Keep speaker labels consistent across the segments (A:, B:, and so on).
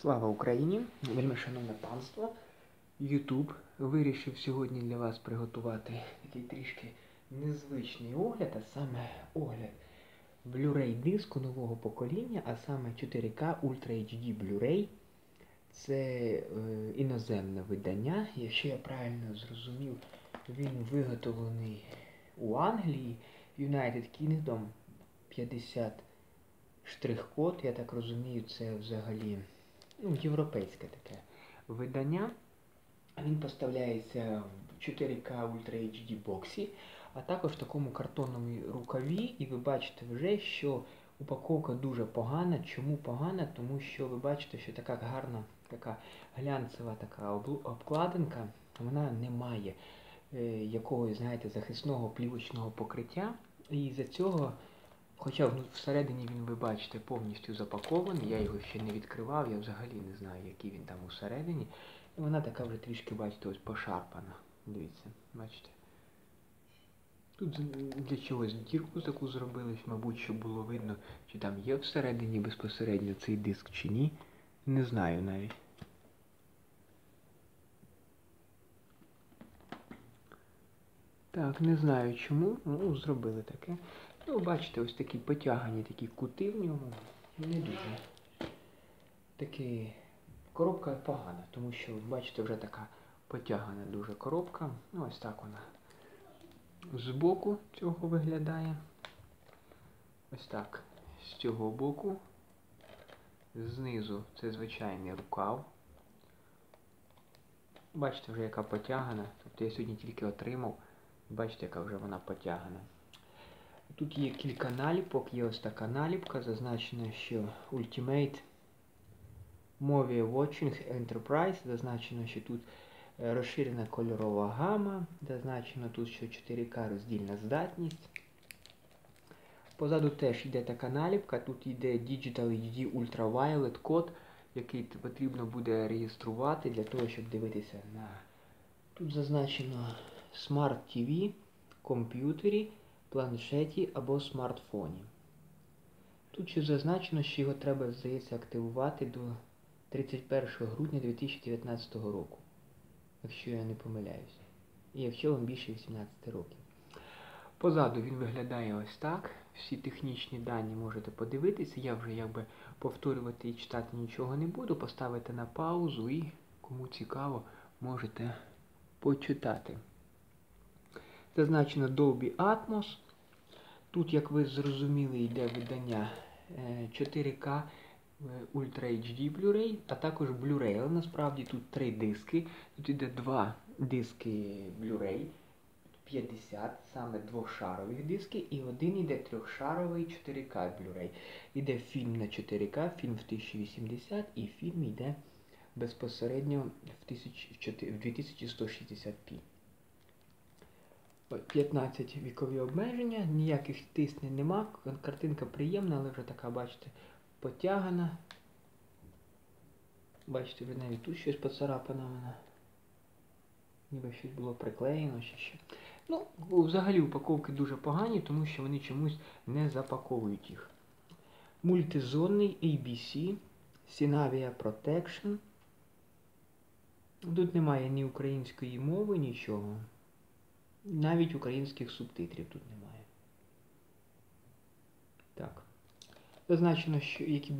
A: Слава Україні! Вельми шановне панство. Ютуб вирішив сьогодні для вас приготувати такий трішки незвичний огляд, а саме огляд Blu-ray диску нового покоління, а саме 4К Ultra HD Blu-ray. Це е, іноземне видання. Якщо я правильно зрозумів, він виготовлений у Англії, United Kingdom 50 штрих-код, я так розумію, це взагалі ну, європейське таке видання. Він поставляється в 4К Ultra HD боксі, а також в такому картонному рукаві. І ви бачите вже, що упаковка дуже погана. Чому погана? Тому що ви бачите, що така гарна, така глянцева така обкладинка, вона не має е, якогось, знаєте, захисного плівочного покриття. І за цього Хоча всередині він, ви бачите, повністю запакований, я його ще не відкривав, я взагалі не знаю, який він там усередині. І вона така вже трішки, бачите, ось пошарпана. Дивіться, бачите. Тут для чогось дірку таку зробили, мабуть, щоб було видно, чи там є всередині безпосередньо цей диск чи ні. Не знаю навіть. Так, не знаю чому, ну, зробили таке. Ну, бачите, ось такі потягані такі кути в ньому. Не дуже. Такі коробка погана, тому що, бачите, вже така потягана дуже коробка. Ну, ось так вона збоку цього виглядає. Ось так. З цього боку. Знизу це звичайний рукав. Бачите, вже яка потягана. Тобто я сьогодні тільки отримав. Бачите, яка вже вона потягана. Тут є кілька наліпок, є ось така наліпка, зазначено, що Ultimate Movie Watching Enterprise, зазначено, що тут е, розширена кольорова гама, зазначено тут, що 4К роздільна здатність. Позаду теж йде така наліпка, тут йде Digital HD Ultraviolet код, який потрібно буде реєструвати для того, щоб дивитися на... Тут зазначено Smart TV, комп'ютері планшеті або смартфоні. Тут ще зазначено, що його треба, здається, активувати до 31 грудня 2019 року, якщо я не помиляюся. І якщо вам більше 18 років. Позаду він виглядає ось так. Всі технічні дані можете подивитися. Я вже якби повторювати і читати нічого не буду. Поставити на паузу і, кому цікаво, можете почитати. Зазначено Dolby Atmos. Тут, як ви зрозуміли, йде видання 4К е, Ultra HD Blu-ray, а також Blu-ray. Але насправді тут три диски. Тут йде два диски Blu-ray 50, саме двошарових диски, і один йде трьохшаровий 4К Blu-ray. Іде фільм на 4К, фільм в 1080 і фільм йде безпосередньо в 2160p. 15 вікові обмеження, ніяких тиснень нема. Картинка приємна, але вже така, бачите, потягана. Бачите, вже навіть тут щось поцарапано вона. Ніби щось було приклеєно чи ще. Ну, взагалі упаковки дуже погані, тому що вони чомусь не запаковують їх. Мультизонний ABC, Synavia Protection. Тут немає ні української мови, нічого. Навіть українських субтитрів тут немає. Так. Зазначено, що які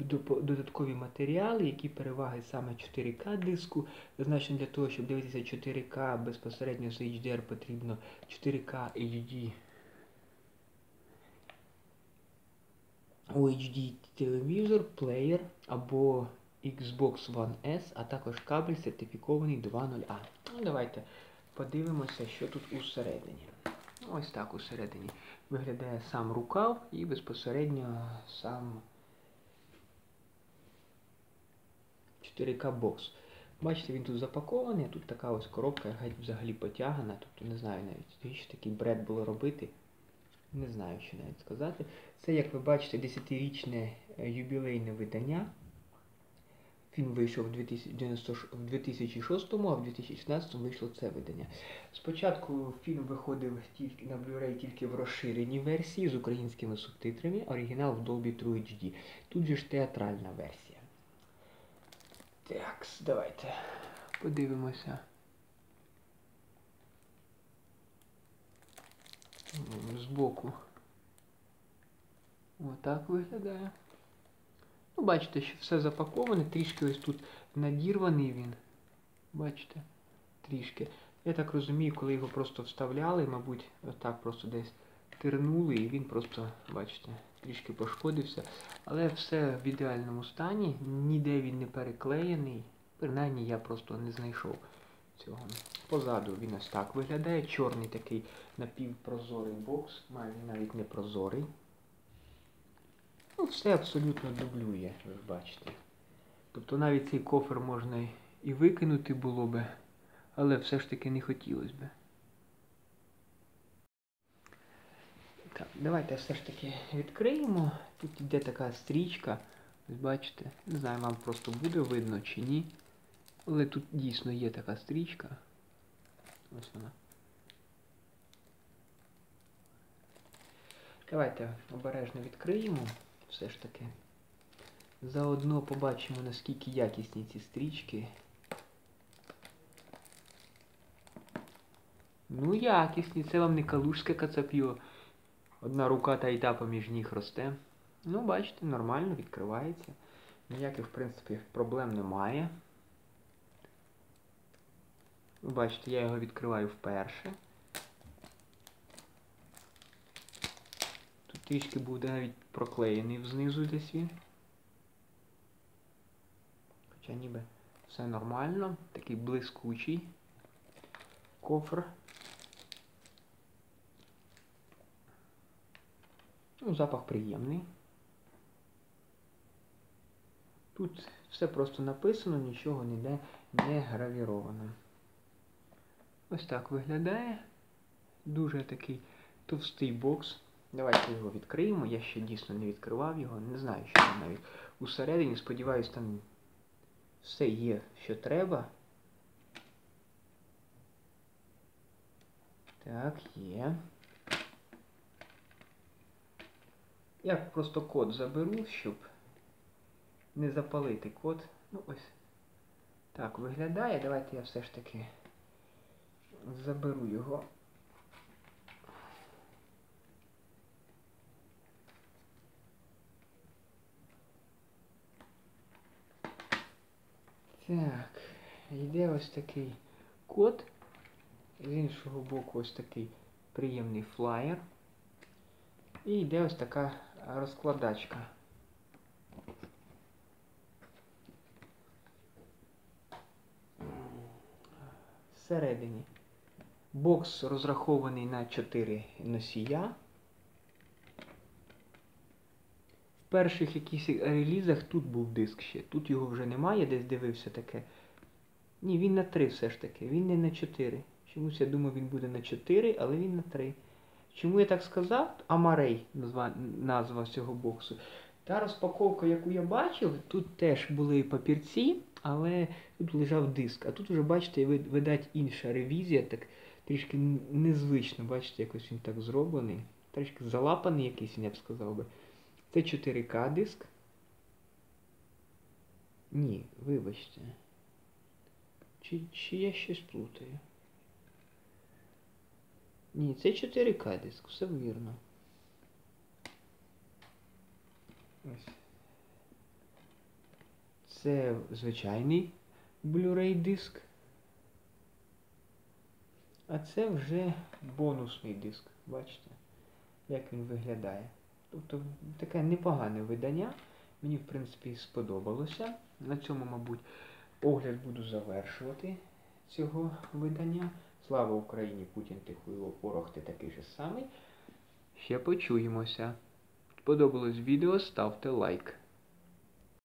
A: додаткові матеріали, які переваги саме 4К диску. Зазначено для того, щоб дивитися 4К безпосередньо з HDR потрібно 4К HD UHD телевізор, плеєр або Xbox One S, а також кабель сертифікований 2.0A. Ну, Давайте подивимося, що тут усередині. Ось так усередині виглядає сам рукав і безпосередньо сам 4К бокс. Бачите, він тут запакований, тут така ось коробка геть взагалі потягана. Тобто не знаю навіть, що такий бред було робити. Не знаю, що навіть сказати. Це, як ви бачите, 10-річне е, юбілейне видання. Фільм вийшов в 2006, а в 2016 вийшло це видання. Спочатку фільм виходив тільки на Blu-ray тільки в розширеній версії з українськими субтитрами, оригінал в Dolby True HD. Тут же ж театральна версія. Так, давайте подивимося. Збоку. Отак виглядає. Ну, бачите, що все запаковане, трішки ось тут надірваний він. Бачите? Трішки. Я так розумію, коли його просто вставляли, мабуть, отак просто десь тирнули і він просто, бачите, трішки пошкодився. Але все в ідеальному стані, ніде він не переклеєний. Принаймні я просто не знайшов цього. Позаду він ось так виглядає. Чорний такий напівпрозорий бокс, він навіть не прозорий. Ну, все абсолютно дублює, ви бачите. Тобто навіть цей кофер можна і викинути було би, але все ж таки не хотілося би. Так, давайте все ж таки відкриємо. Тут йде така стрічка. Ось бачите, не знаю, вам просто буде видно чи ні. Але тут дійсно є така стрічка. Ось вона. Давайте обережно відкриємо все ж таки. Заодно побачимо, наскільки якісні ці стрічки. Ну, якісні, це вам не калужське кацап'йо. Одна рука та й та поміж ніг росте. Ну, бачите, нормально відкривається. Ніяких, в принципі, проблем немає. Ви бачите, я його відкриваю вперше. Тут трішки буде навіть проклеєний знизу десь він. Хоча ніби все нормально. Такий блискучий кофр. Ну, запах приємний. Тут все просто написано, нічого ніде не гравіровано. Ось так виглядає. Дуже такий товстий бокс. Давайте його відкриємо. Я ще дійсно не відкривав його. Не знаю, що там навіть усередині. Сподіваюсь, там все є, що треба. Так, є. Я просто код заберу, щоб не запалити код. Ну ось. Так виглядає. Давайте я все ж таки заберу його. Так, йде ось такий код. З іншого боку ось такий приємний флаєр. І йде ось така розкладачка. Всередині. Бокс розрахований на 4 носія. В перших якихось релізах тут був диск ще. Тут його вже немає, десь дивився таке. Ні, він на 3 все ж таки. Він не на 4. Чомусь я думав, він буде на 4, але він на 3. Чому я так сказав? Амарей назва, назва цього боксу. Та розпаковка, яку я бачив, тут теж були папірці, але тут лежав диск. А тут вже, бачите, видать інша ревізія, так трішки незвично, бачите, якось він так зроблений. Трішки залапаний якийсь, я б сказав би. Це 4К диск. Ні, вибачте. Чи, чи я щось плутаю? Ні, це 4К диск, все вірно. Ось. Це звичайний Blu-ray диск. А це вже бонусний диск. Бачите, як він виглядає. Тобто таке непогане видання. Мені, в принципі, сподобалося. На цьому, мабуть, огляд буду завершувати цього видання. Слава Україні! Путін тихує порох ти такий же самий. Ще почуємося. Сподобалось відео, ставте лайк.